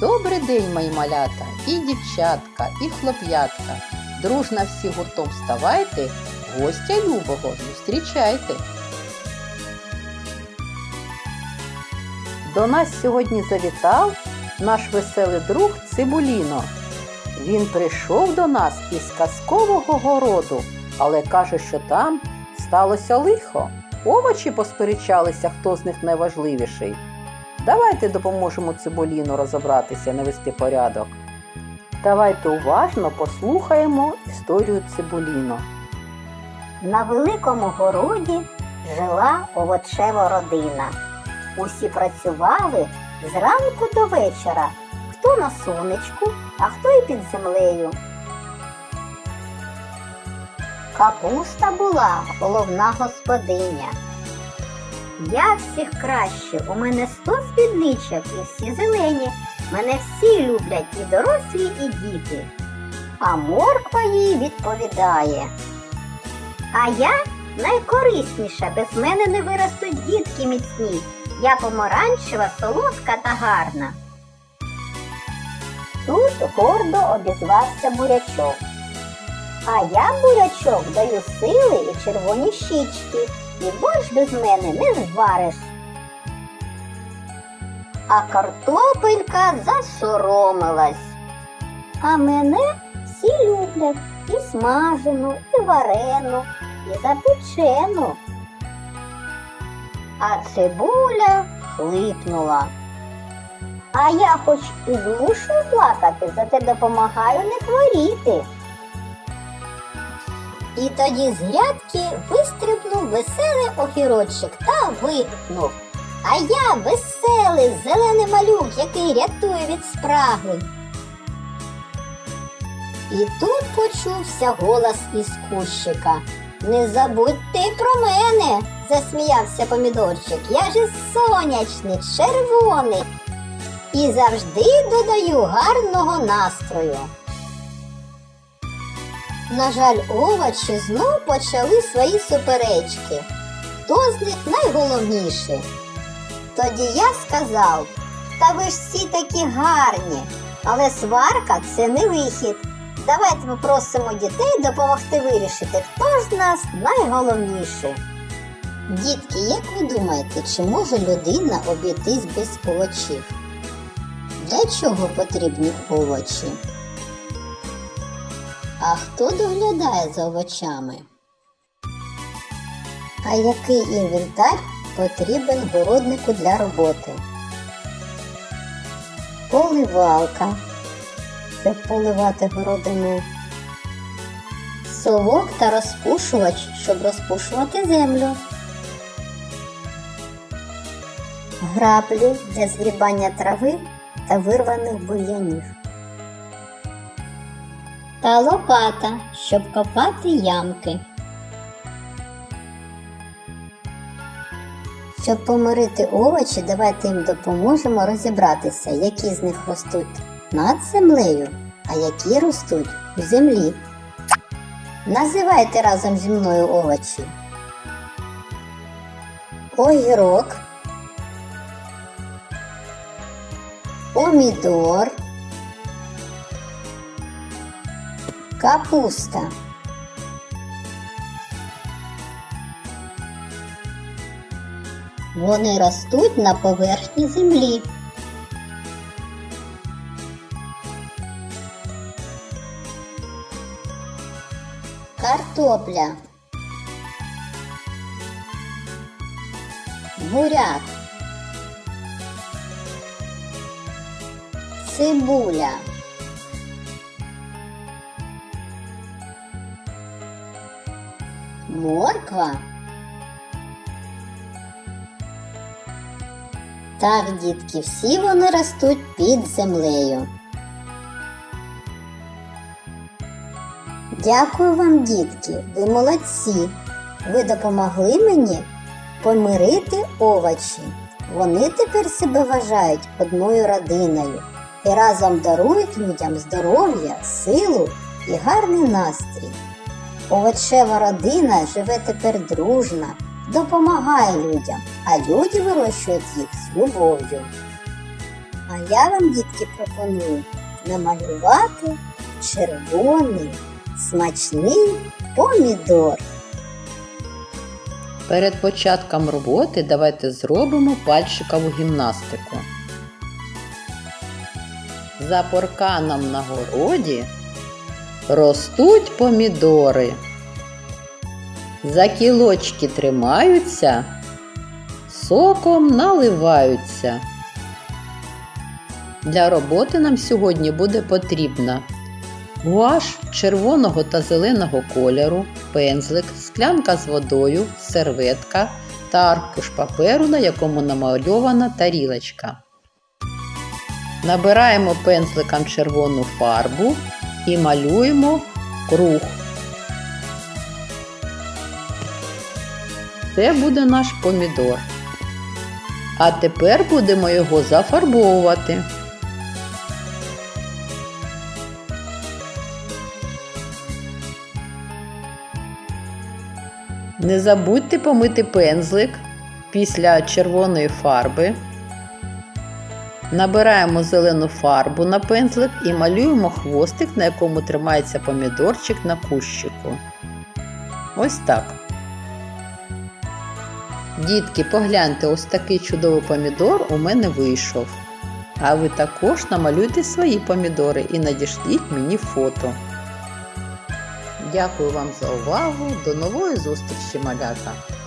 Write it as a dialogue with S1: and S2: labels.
S1: Добрий день, мої малята, і дівчатка, і хлоп'ятка. Дружно всі гуртом вставайте, гостя любого зустрічайте. До нас сьогодні завітав наш веселий друг Цибуліно. Він прийшов до нас із казкового городу, але каже, що там сталося лихо. Овочі посперечалися, хто з них найважливіший. Давайте допоможемо Цибуліну розібратися, навести порядок. Давайте уважно послухаємо історію Цибуліно.
S2: На великому городі жила овочева родина. Усі працювали зранку до вечора, хто на сонечку, а хто і під землею. Капуста була головна господиня. Я всіх краще, у мене сто спідничок і всі зелені. Мене всі люблять і дорослі, і діти. А морква їй відповідає. А я найкорисніша, без мене не виростуть дітки міцні. Я помаранчева, солодка та гарна. Тут гордо обізвався бурячок. А я бурячок даю сили і червоні щічки, і борщ без мене не звариш. А картопелька засоромилась. А мене всі люблять і смажену, і варену, і запечену. А цибуля хлипнула. А я хоч і змушую плакати, зате допомагаю не хворіти. І тоді з грядки вистрибнув веселий огірочок та вигукнув. А я веселий зелений малюк, який рятує від спраги. І тут почувся голос із кущика. Не забудьте про мене, засміявся помідорчик. Я же сонячний, червоний і завжди додаю гарного настрою. На жаль, овочі знов почали свої суперечки. Хто з них найголовніший? Тоді я сказав, та ви ж всі такі гарні, але сварка це не вихід. Давайте попросимо дітей допомогти вирішити, хто з нас найголовніший. Дітки, як ви думаєте, чи може людина обійтись без овочів? Для чого потрібні овочі? А хто доглядає за овочами? А який інвентар потрібен городнику для роботи? Поливалка. Щоб поливати городину. Совок та розпушувач, щоб розпушувати землю. Граблі для згрібання трави та вирваних бур'янів. Та лопата, щоб копати ямки. Щоб помирити овочі, давайте їм допоможемо розібратися, які з них ростуть над землею, а які ростуть у землі. Називайте разом зі мною овочі. Огірок, помідор, капуста. Вони ростуть на поверхні землі. Картопля. Буряк. Цибуля. Морква. Так, дітки, всі вони ростуть під землею. Дякую вам, дітки, ви молодці. Ви допомогли мені помирити овочі. Вони тепер себе вважають одною родиною і разом дарують людям здоров'я, силу і гарний настрій. Овочева родина живе тепер дружно, допомагає людям, а люди вирощують їх з любов'ю. А я вам, дітки, пропоную намалювати червоний смачний помідор.
S1: Перед початком роботи давайте зробимо пальчикову гімнастику. За парканом на городі ростуть помідори. За кілочки тримаються, соком наливаються. Для роботи нам сьогодні буде потрібна гуаш червоного та зеленого кольору, пензлик, склянка з водою, серветка та аркуш паперу, на якому намальована тарілочка. Набираємо пензликом червону фарбу і малюємо круг. Це буде наш помідор. А тепер будемо його зафарбовувати. Не забудьте помити пензлик після червоної фарби. Набираємо зелену фарбу на пензлик і малюємо хвостик, на якому тримається помідорчик на кущику. Ось так. Дітки, погляньте, ось такий чудовий помідор у мене вийшов. А ви також намалюйте свої помідори і надішліть мені фото. Дякую вам за увагу. До нової зустрічі, малята!